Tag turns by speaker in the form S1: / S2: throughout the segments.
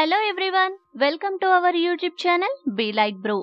S1: Hello everyone welcome to our YouTube channel be like bro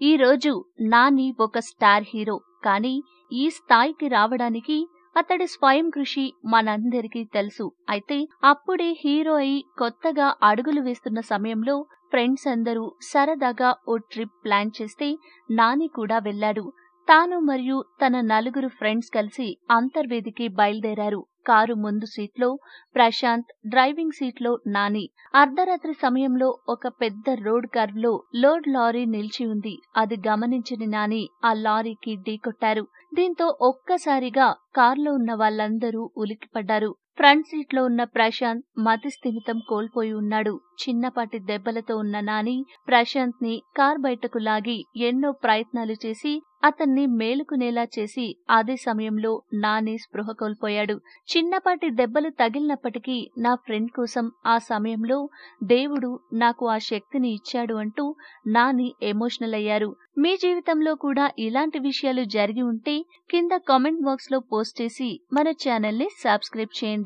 S1: ఈ రోజు నాని ఒక star hero కానీ ఈ స్థాయికి రావడానికి అతడి స్వయం కృషి మనందరికీ తెలుసు. అయితే అప్పుడే హీరో అయి కొత్తగా అడుగులు వేస్తున్న సమయంలో ఫ్రెండ్స్ అందరూ సరదాగా ఓ ట్రిప్ ప్లాన్ చేస్తే నాని కూడా వెళ్ళాడు. తాను మరియు తన నలుగురు ఫ్రెండ్స్ కలిసి అంతర్వేదికి బయలుదేరారు. కారు ముందు సీట్లో ప్రశాంత్ డ్రైవింగ్ సీట్లో నాని. అర్ధరాత్రి సమయంలో ఒక పెద్ద రోడ్ కర్వ్లో లోడ్ లారీ నిలిచి ఉంది. అది గమనించిన నాని ఆ లారీకి ఢీకొట్టారు. దీంతో ఒక్కసారిగా కార్లో ఉన్న వాళ్ళందరూ ఉలిక్కిపడ్డారు. ఫ్రంట్ సీట్లో ఉన్న ప్రశాంత్ మతి స్థిమితం కోల్పోయి ఉన్నాడు. చిన్నపాటి దెబ్బలతో ఉన్న నాని ప్రశాంత్ని కార్ బయటకు లాగి ఎన్నో ప్రయత్నాలు చేసి అతన్ని మేలుకునేలా చేసి అదే సమయంలో నాని స్పృహ కోల్పోయాడు. చిన్నపాటి దెబ్బలు తగిలినప్పటికీ నా ఫ్రెండ్ కోసం ఆ సమయంలో దేవుడు నాకు ఆ శక్తిని ఇచ్చాడు అంటూ నాని ఎమోషనల్ అయ్యారు. మీ జీవితంలో కూడా ఇలాంటి విషయాలు జరిగి ఉంటే కింద కామెంట్ బాక్స్లో పోస్ట్ చేసి మన ఛానల్ని సబ్స్క్రైబ్ చేయండి.